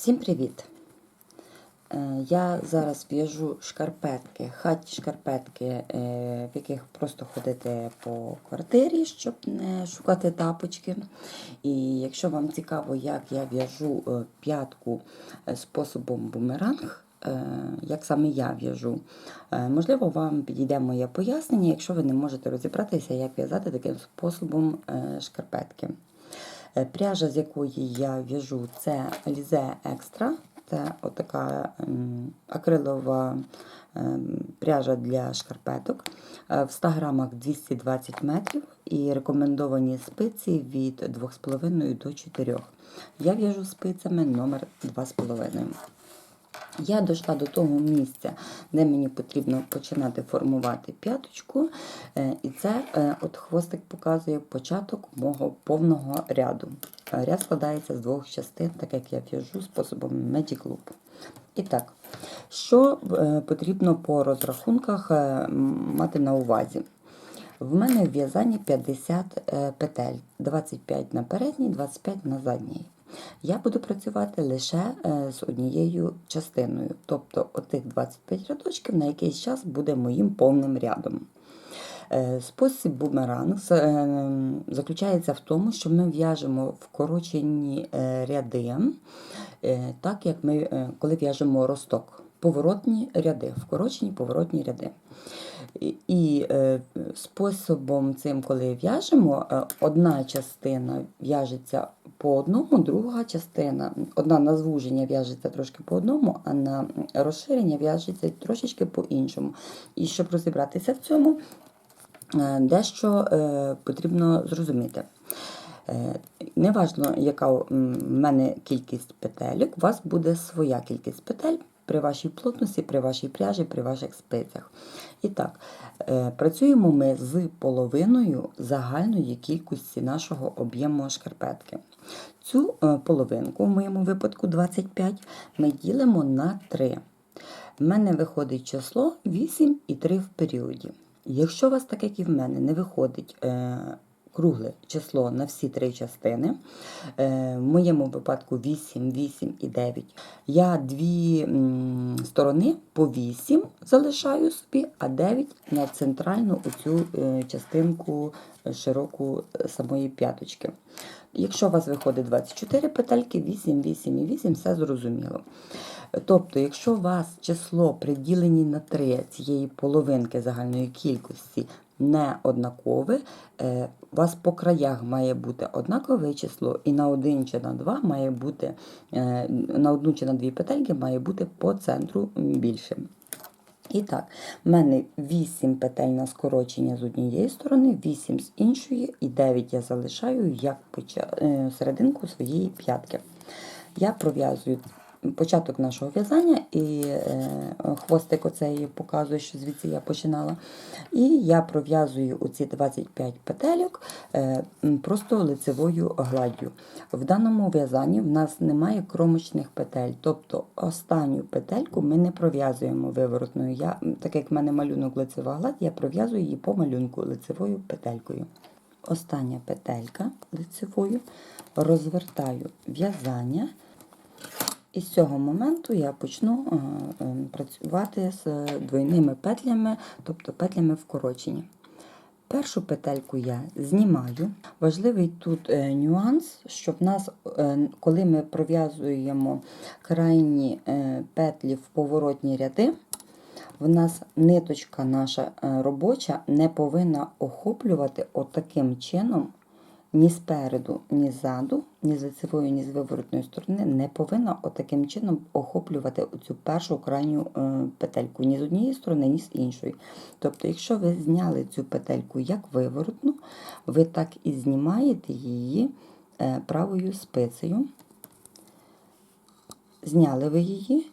Всім привіт! Е, Я зараз в'яжу шкарпетки, хаті шкарпетки, е, в яких просто ходити по квартирі, щоб не шукати тапочки. І якщо вам цікаво, як я в'яжу е, п'ятку способом бумеранг, як саме я в'яжу, можливо, вам підійде моє пояснення, якщо ви не можете розібратися, як в'язати таким способом шкарпетки. Е, Пряжа, з якої я в'яжу, це Лізе Екстра. Це отака ем, акрилова ем, пряжа для шкарпеток. Е, В 100 грамах 220 метрів і рекомендовані спиці від 2,5 до 4. Я в'яжу спицями номер 2,5. Я дійшла до того місця, де мені потрібно починати формувати п'яточку, е, і це е, от хвостик показує початок мого повного ряду. Е, Ряд складається з двох частин, так як я в'яжу способом Magic Loop. І так, що потрібно по розрахунках мати на увазі? В мене в в'язанні 50 е, петель, 25 на передній, 25 на задній. Я буду працювати лише е, з однією частиною, тобто отих 25 рядочків на якийсь час буде моїм повним рядом. Е, Спосіб бумеранг е, заключається в тому, що ми в'яжемо вкорочені ряди, так як ми коли в'яжемо росток. Поворотні ряди, вкорочені поворотні ряди. І, е, способом цим, коли в'яжемо, е, одна частина в'яжеться по одному, друга частина, одна на звуження в'яжеться трошки по одному, а на розширення в'яжеться трошечки по іншому. І щоб розібратися в цьому, е, дещо потрібно зрозуміти. Неважно, яка в мене кількість петелек, у вас буде своя кількість петель при вашій плотності, при вашій пряжі, при ваших спицях. І так, е, працюємо ми з половиною загальної кількості нашого об'єму шкарпетки. Цю е, половинку, в моєму випадку 25, ми ділимо на 3. В мене виходить число 8 і 3 в періоді. Якщо у вас, так як і в мене, не виходить е, кругле число на всі три частини, е, в моєму випадку 8, 8 і 9, я дві сторони по 8 залишаю собі, а 9 на центральну оцю е, частинку е, широку самої п'яточки. Якщо у вас виходить 24 петельки, 8, 8 і 8, все зрозуміло. Тобто, якщо у вас число при діленні на 3 цієї половинки загальної кількості не однакове, е, у вас по краях має бути однакове число, і на один чи на два має бути, е, на одну чи на дві петельки має бути по центру більше. І так, в мене 8 петель на скорочення з однієї сторони, 8 з іншої, і 9 я залишаю як е, серединку своєї п'ятки. Я пров'язую початок нашого в'язання, і е, хвостик оцей показує, що звідси я починала. І я пров'язую оці 25 петельок е, просто лицевою гладдю. В даному в'язанні в нас немає кромочних петель, тобто останню петельку ми не пров'язуємо виворотною. Я, так як в мене малюнок лицева гладь, я пров'язую її по малюнку лицевою петелькою. Остання петелька лицевою, розвертаю в'язання. І з цього моменту я почну е, е, працювати з двойними петлями, тобто петлями вкорочення. Першу петельку я знімаю. Важливий тут е, нюанс, що в нас, коли ми пров'язуємо крайні петлі в поворотні ряди, в нас ниточка наша робоча не повинна охоплювати отаким чином ні спереду, ні ззаду, ні з лицевої, ні з виворотної сторони не повинна отаким чином охоплювати оцю першу крайню е, петельку ні з однієї сторони, ні з іншої. Тобто, якщо ви зняли цю петельку як виворотну, ви так і знімаєте її е, правою спицею. Зняли ви її,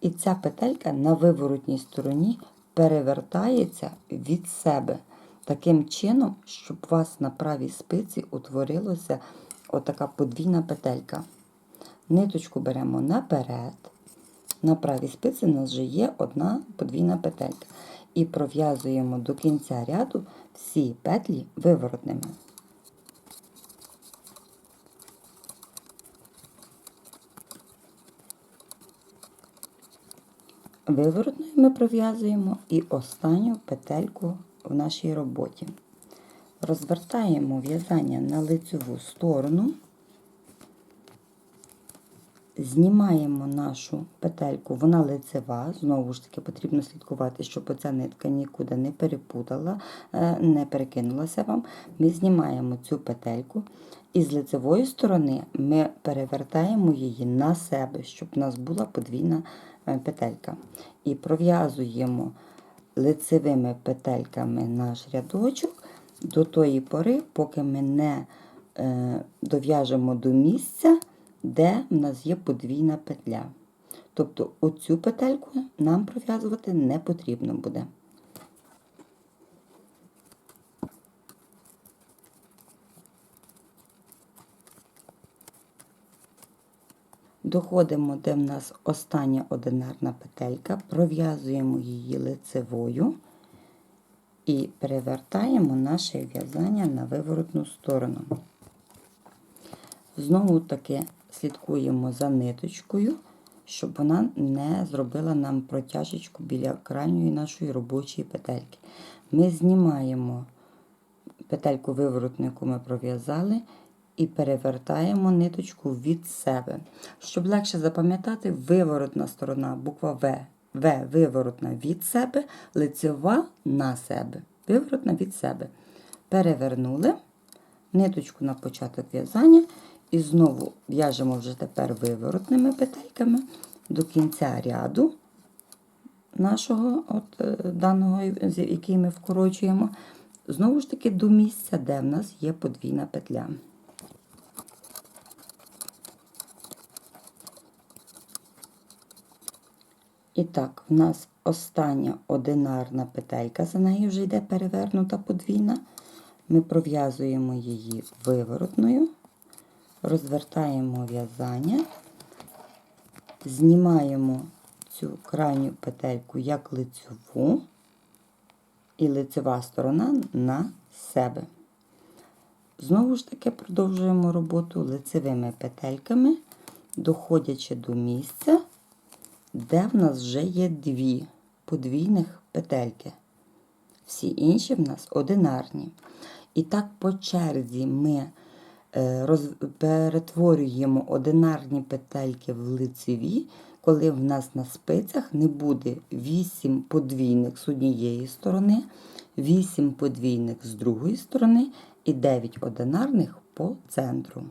і ця петелька на виворотній стороні перевертається від себе таким чином, щоб у вас на правій спиці утворилася отака подвійна петелька. Ниточку беремо наперед. На правій спиці у нас вже є одна подвійна петелька. І пров'язуємо до кінця ряду всі петлі виворотними. Виворотною ми пров'язуємо і останню петельку в нашій роботі. Розвертаємо в'язання на лицеву сторону, знімаємо нашу петельку, вона лицева. Знову ж таки, потрібно слідкувати, щоб оця нитка нікуди не перепутала, е, не перекинулася вам. Ми знімаємо цю петельку. І з лицевої сторони ми перевертаємо її на себе, щоб у нас була подвійна е, петелька. І пров'язуємо лицевими петельками наш рядочок до тої пори, поки ми не е, дов'яжемо до місця, де в нас є подвійна петля. Тобто оцю петельку нам пров'язувати не потрібно буде. Доходимо, де в нас остання одинарна петелька, пров'язуємо її лицевою і перевертаємо наше в'язання на виворотну сторону. Знову таки слідкуємо за ниточкою, щоб вона не зробила нам протяжечку біля крайньої нашої робочої петельки. Ми знімаємо петельку виворотну, яку ми пров'язали, і перевертаємо ниточку від себе. Щоб легше запам'ятати, виворотна сторона, буква В. В виворотна від себе, лицева на себе. Виворотна від себе. Перевернули ниточку на початок в'язання і знову в'яжемо вже тепер виворотними петельками до кінця ряду нашого от, е, даного, який ми вкорочуємо. Знову ж таки до місця, де в нас є подвійна петля. І так, в нас остання одинарна петелька, за нею вже йде перевернута подвійна. Ми пров'язуємо її виворотною, розвертаємо в'язання, знімаємо цю крайню петельку як лицеву, і лицева сторона на себе. Знову ж таки продовжуємо роботу лицевими петельками, доходячи до місця, де в нас вже є дві подвійних петельки. Всі інші в нас одинарні. І так по черзі ми е, роз... перетворюємо одинарні петельки в лицеві, коли в нас на спицях не буде 8 подвійних з однієї сторони, 8 подвійних з другої сторони і 9 одинарних по центру.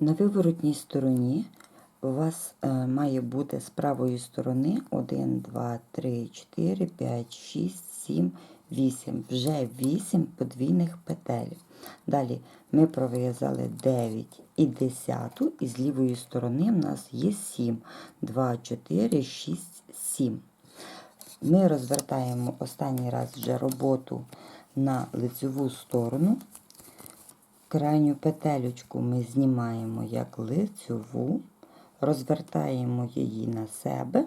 На виворотній стороні у вас е, має бути з правої сторони 1, 2, 3, 4, 5, 6, 7, 8. Вже 8 подвійних петель. Далі ми пров'язали 9 і 10, і з лівої сторони в нас є 7. 2, 4, 6, 7. Ми розвертаємо останній раз вже роботу на лицеву сторону. Крайню петелючку ми знімаємо як лицеву, розвертаємо її на себе,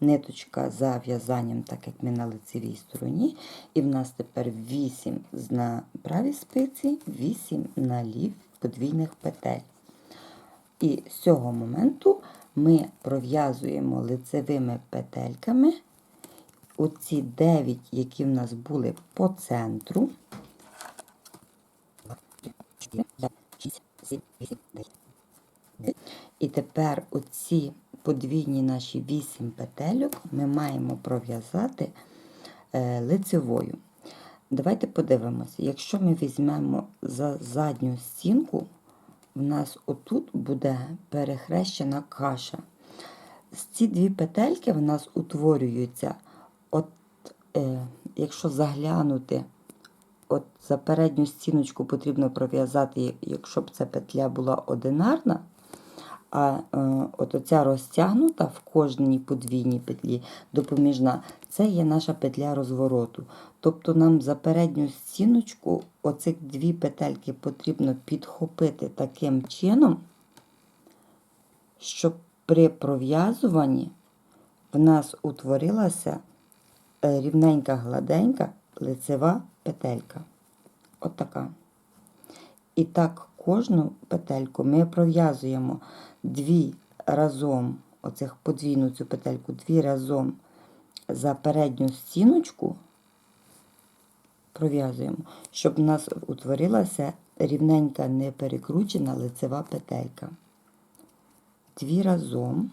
ниточка за в'язанням, так як ми на лицевій стороні, і в нас тепер 8 на правій спиці, 8 на лів подвійних петель. І з цього моменту ми пров'язуємо лицевими петельками оці 9, які в нас були по центру. 4, 5, 6, 7, 8, 9. І тепер оці подвійні наші 8 петельок ми маємо пров'язати е, лицевою. Давайте подивимося, якщо ми візьмемо за задню стінку, в нас отут буде перехрещена каша. З ці дві петельки в нас утворюються, от, е, якщо заглянути от за передню стіночку потрібно пров'язати, якщо б ця петля була одинарна, а е, от оця розтягнута в кожній подвійній петлі допоміжна, це є наша петля розвороту. Тобто нам за передню стіночку оцих дві петельки потрібно підхопити таким чином, щоб при пров'язуванні в нас утворилася е, рівненька гладенька лицева петелька. От. І так кожну петельку ми пров'язуємо дві разом оцих подвійну цю петельку дві разом за передню стіночку, пров'язуємо, щоб у нас утворилася рівненька не перекручена лицева петелька. Дві разом.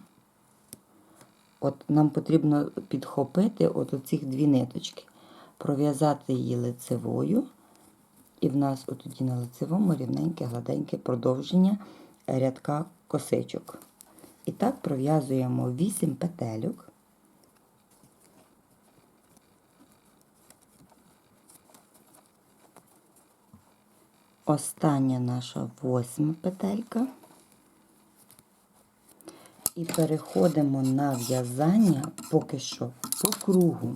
От нам потрібно підхопити от оцих дві ниточки, пров'язати її лицевою, і в нас отоді на лицевому рівненьке, гладеньке продовження рядка косичок. І так пров'язуємо 8 петельок. Остання наша восьма петелька. І переходимо на в'язання поки що по кругу.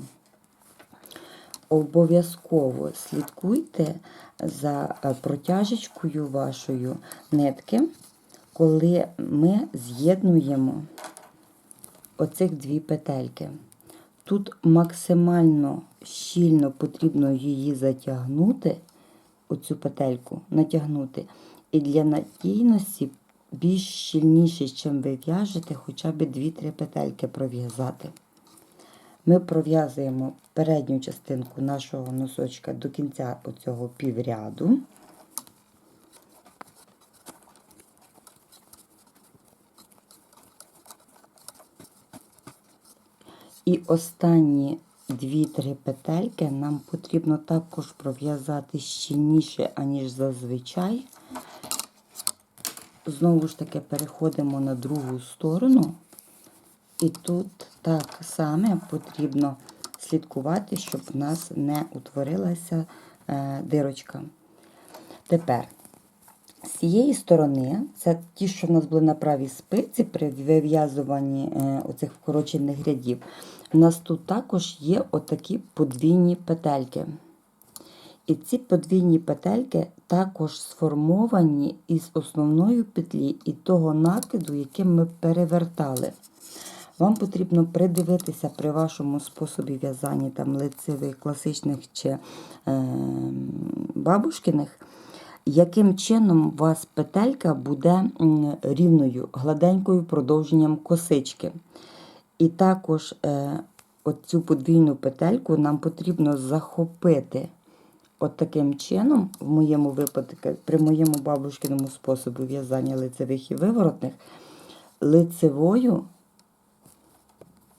Обов'язково слідкуйте за протяжечкою вашою нитки, коли ми з'єднуємо оцих дві петельки. Тут максимально щільно потрібно її затягнути, оцю петельку натягнути. І для надійності більш щільніше, чим ви в'яжете, хоча б 2-3 петельки пров'язати. Ми пров'язуємо передню частинку нашого носочка до кінця оцього півряду. І останні 2-3 петельки нам потрібно також пров'язати щільніше, аніж зазвичай. Знову ж таки переходимо на другу сторону. І тут так само потрібно слідкувати, щоб в нас не утворилася е, дирочка. Тепер, цієї сторони, це ті, що в нас були на правій спиці при вив'язуванні е, оцих вкорочених рядів, у нас тут також є отакі подвійні петельки. І ці подвійні петельки також сформовані із основної петлі і того накиду, яким ми перевертали. Вам потрібно придивитися при вашому способі в'язання там лицевих, класичних чи е, бабушкиних, яким чином у вас петелька буде рівною, гладенькою продовженням косички. І також е, оцю подвійну петельку нам потрібно захопити. От таким чином, в моєму випадку, при моєму бабушкиному способі в'язання лицевих і виворотних, лицевою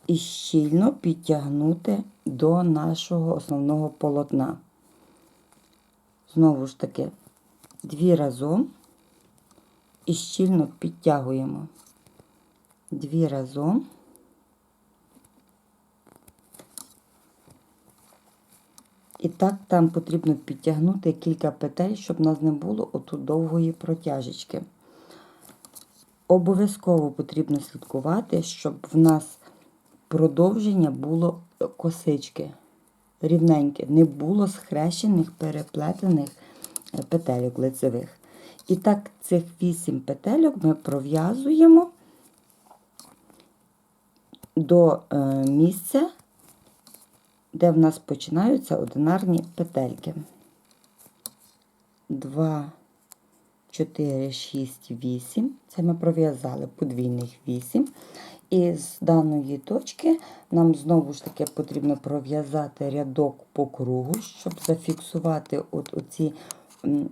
і щільно підтягнути до нашого основного полотна. Знову ж таки, дві разом і щільно підтягуємо. Дві разом. І так там потрібно підтягнути кілька петель, щоб у нас не було отут довгої протяжечки. Обов'язково потрібно слідкувати, щоб в нас продовження було косички рівненьке, не було схрещених, переплетених петельок лицевих. І так, цих 8 петельок ми пров'язуємо до е, місця, де в нас починаються одинарні петельки. 2, 4, 6, 8. Це ми пров'язали подвійних 8. І з даної точки нам знову ж таки потрібно пров'язати рядок по кругу, щоб зафіксувати от оці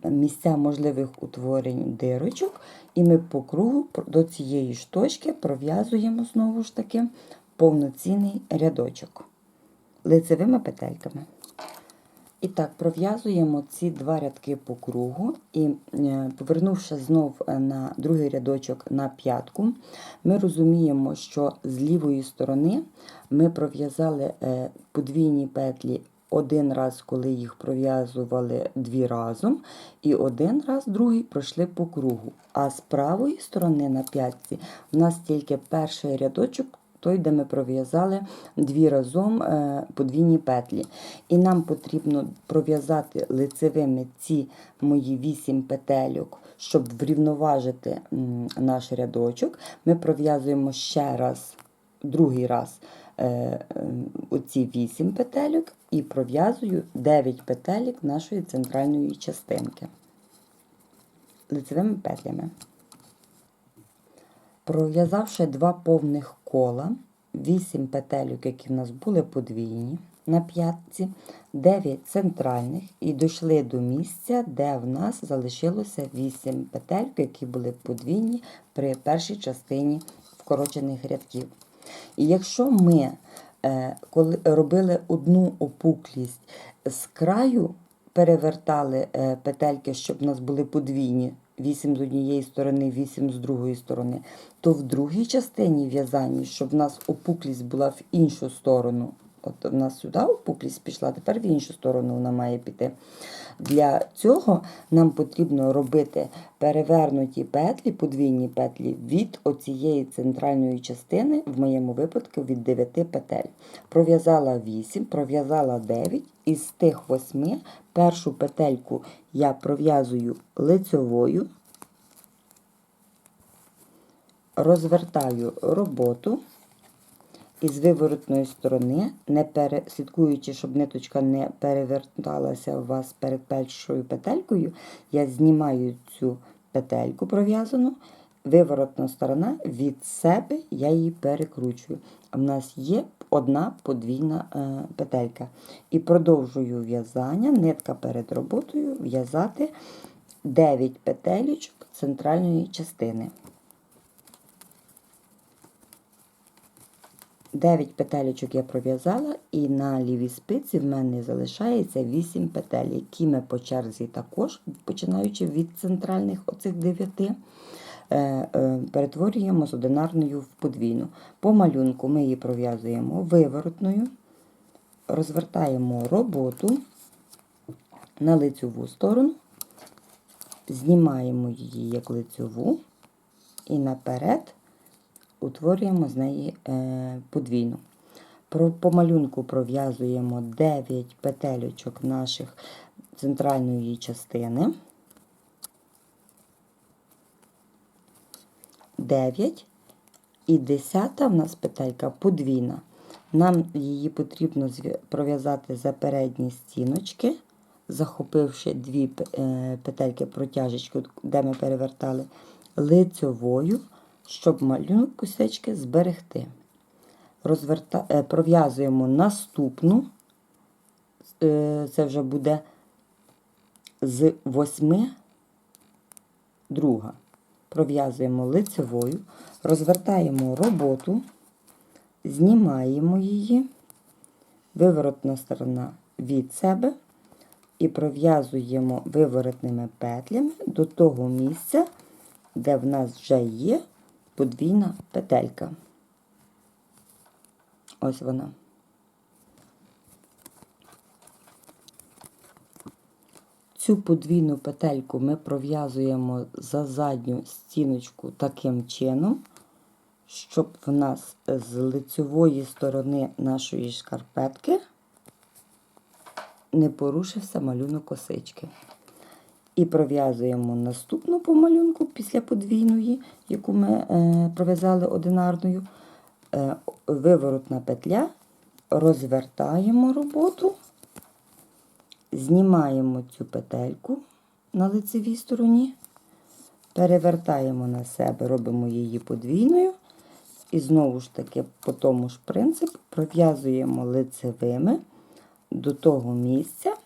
місця можливих утворень дирочок. І ми по кругу до цієї ж точки пров'язуємо знову ж таки повноцінний рядочок лицевими петельками. І так, пров'язуємо ці два рядки по кругу, і, е, повернувши знов е, на другий рядочок на п'ятку, ми розуміємо, що з лівої сторони ми пров'язали е, подвійні петлі один раз, коли їх пров'язували дві разом, і один раз другий пройшли по кругу. А з правої сторони на п'ятці у нас тільки перший рядочок той, де ми пров'язали дві разом е, подвійні петлі. І нам потрібно пров'язати лицевими ці мої вісім петельок, щоб врівноважити наш рядочок. Ми пров'язуємо ще раз, другий раз оці вісім петельок і пров'язую 9 петелек нашої центральної частинки лицевими петлями. Пров'язавши два повних кола, 8 петельок, які в нас були подвійні на п'ятці, 9 центральних і дійшли до місця, де в нас залишилося 8 петельок, які були подвійні при першій частині вкорочених рядків. І якщо ми е, коли робили одну опуклість з краю, перевертали е, петельки, щоб у нас були подвійні, 8 з однієї сторони, 8 з другої сторони, то в другій частині в'язання, щоб в нас опуклість була в іншу сторону. От в нас сюди опуклість пішла, тепер в іншу сторону вона має піти. Для цього нам потрібно робити перевернуті петлі, подвійні петлі від оцієї центральної частини, в моєму випадку від 9 петель. Пров'язала 8, пров'язала 9, і з тих 8 першу петельку я пров'язую лицьовою, розвертаю роботу. І з виворотної сторони, не пере... слідкуючи, щоб ниточка не переверталася у вас перед першою петелькою, я знімаю цю петельку пров'язану, виворотна сторона від себе я її перекручую. В нас є одна подвійна е, петелька. І продовжую в'язання, нитка перед роботою в'язати 9 петелечок центральної частини. 9 петелечок я пров'язала, і на лівій спиці в мене залишається 8 петель, які ми по черзі також, починаючи від центральних оцих 9, е, е, перетворюємо з одинарною в подвійну. По малюнку ми її пров'язуємо виворотною, розвертаємо роботу на лицьову сторону, знімаємо її як лицьову і наперед утворюємо з неї е, подвійну. По малюнку пров'язуємо 9 петелечок наших центральної частини. 9 і 10 в нас петелька подвійна. Нам її потрібно пров'язати за передні стіночки, захопивши дві е, петельки протяжечку, де ми перевертали лицьовою, щоб малюнок косячки зберегти. Розверта... е, Пров'язуємо наступну, е, це вже буде з восьми. Друга. Пров'язуємо лицевою, розвертаємо роботу, знімаємо її, виворотна сторона від себе. І пров'язуємо виворотними петлями до того місця, де в нас вже є подвійна петелька. Ось вона. Цю подвійну петельку ми пров'язуємо за задню стіночку таким чином, щоб в нас з лицьової сторони нашої шкарпетки не порушився малюнок косички. І пров'язуємо наступну по малюнку після подвійної, яку ми е, пров'язали одинарною. Е, виворотна петля, розвертаємо роботу, знімаємо цю петельку на лицевій стороні, перевертаємо на себе, робимо її подвійною. І знову ж таки, по тому ж принципу, пров'язуємо лицевими до того місця,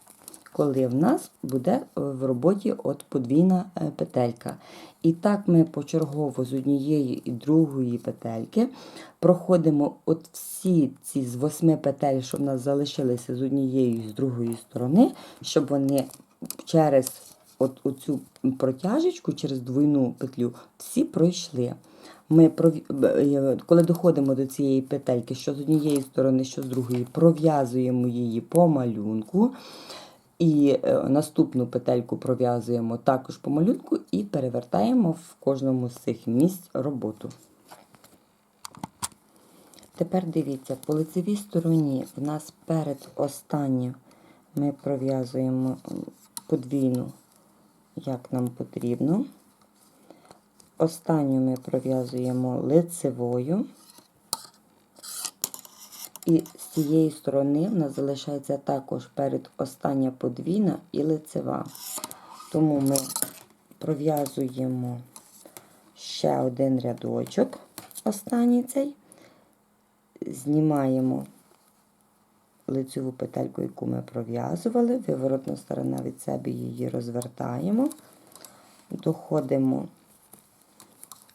коли в нас буде в роботі от подвійна е, петелька. І так ми почергово з однієї і другої петельки проходимо от всі ці з восьми петель, що в нас залишилися з однієї і з другої сторони, щоб вони через от оцю протяжечку, через двойну петлю, всі пройшли. Ми е, коли доходимо до цієї петельки, що з однієї сторони, що з другої, пров'язуємо її по малюнку. І е, наступну петельку пров'язуємо також по малюнку і перевертаємо в кожному з цих місць роботу. Тепер дивіться, по лицевій стороні в нас перед останньою ми пров'язуємо подвійну, як нам потрібно. Останню ми пров'язуємо лицевою. І з цієї сторони в нас залишається також перед остання подвійна і лицева. Тому ми пров'язуємо ще один рядочок, останній цей, знімаємо лицеву петельку, яку ми пров'язували, виворотна сторона від себе її розвертаємо, доходимо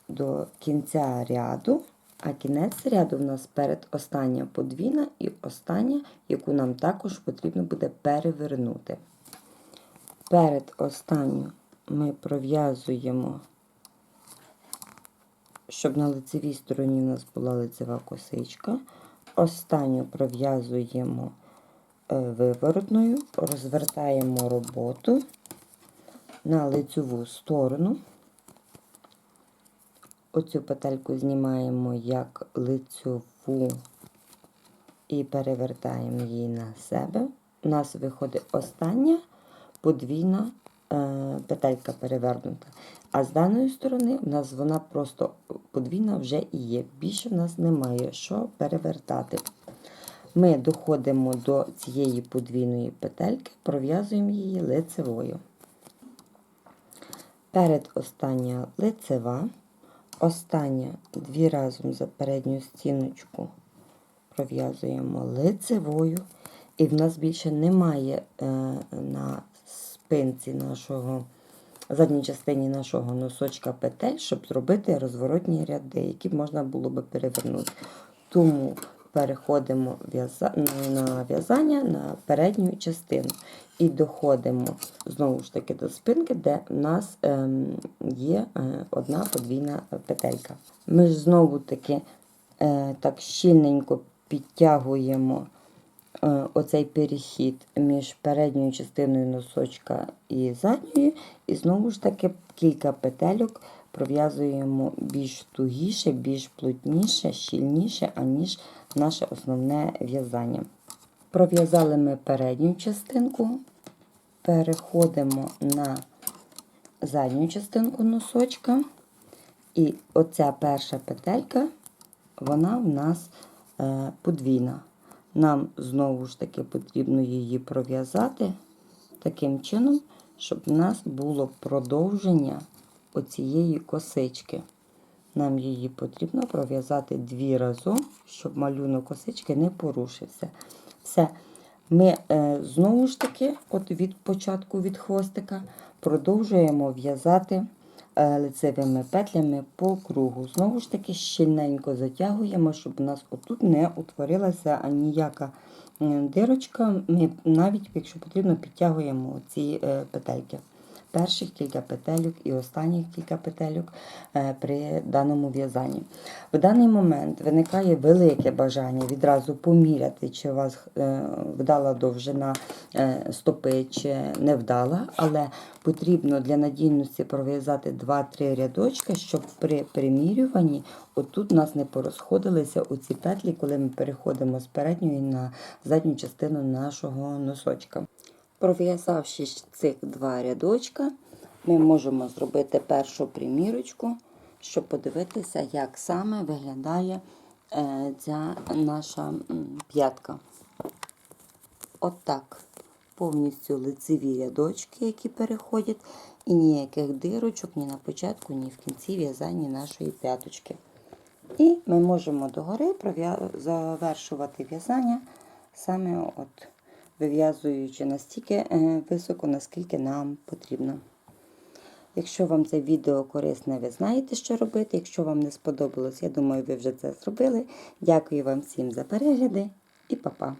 до кінця ряду, а кінець ряду в нас перед остання подвійна і остання, яку нам також потрібно буде перевернути. Перед останню ми пров'язуємо, щоб на лицевій стороні в нас була лицева косичка. Останню пров'язуємо е, виворотною, розвертаємо роботу на лицеву сторону. Оцю петельку знімаємо як лицьову і перевертаємо її на себе. У нас виходить остання подвійна е, петелька перевернута. А з даної сторони у нас вона просто подвійна вже і є. Більше в нас немає що перевертати. Ми доходимо до цієї подвійної петельки, пров'язуємо її лицевою. Перед остання лицева, остання дві разом за передню стіночку пров'язуємо лицевою. І в нас більше немає е, на спинці нашого, задній частині нашого носочка петель, щоб зробити розворотні ряди, які можна було би перевернути. Тому переходимо на в'язання на передню частину і доходимо знову ж таки до спинки, де в нас ем, є е, одна подвійна петелька. Ми ж знову таки е, так щільненько підтягуємо е, оцей перехід між передньою частиною носочка і задньою, і знову ж таки кілька петельок пров'язуємо більш тугіше, більш плотніше, щільніше, аніж наше основне в'язання. Пров'язали ми передню частинку, переходимо на задню частинку носочка, і оця перша петелька, вона в нас е, подвійна. Нам знову ж таки потрібно її пров'язати таким чином, щоб в нас було продовження оцієї косички. Нам її потрібно пров'язати дві разом, щоб малюнок косички не порушився. Все. Ми е, знову ж таки, от від початку від хвостика, продовжуємо в'язати е, лицевими петлями по кругу. Знову ж таки, щільненько затягуємо, щоб у нас отут не утворилася ніяка дирочка. Ми навіть, якщо потрібно, підтягуємо ці е, петельки. Перших кілька петельок і останніх кілька петельок е, при даному в'язанні. В даний момент виникає велике бажання відразу поміряти, чи у вас е, вдала довжина е, стопи, чи не вдала, але потрібно для надійності пров'язати 2-3 рядочки, щоб при примірюванні отут у нас не порозходилися оці петлі, коли ми переходимо з передньої на задню частину нашого носочка. Пров'язавши цих два рядочка, ми можемо зробити першу примірочку, щоб подивитися, як саме виглядає е, ця наша п'ятка. Отак. Повністю лицеві рядочки, які переходять, і ніяких дирочок ні на початку, ні в кінці в'язання нашої п'яточки. І ми можемо догори завершувати в'язання саме от вив'язуючи настільки е, високо, наскільки нам потрібно. Якщо вам це відео корисне, ви знаєте, що робити. Якщо вам не сподобалось, я думаю, ви вже це зробили. Дякую вам всім за перегляди і па-па!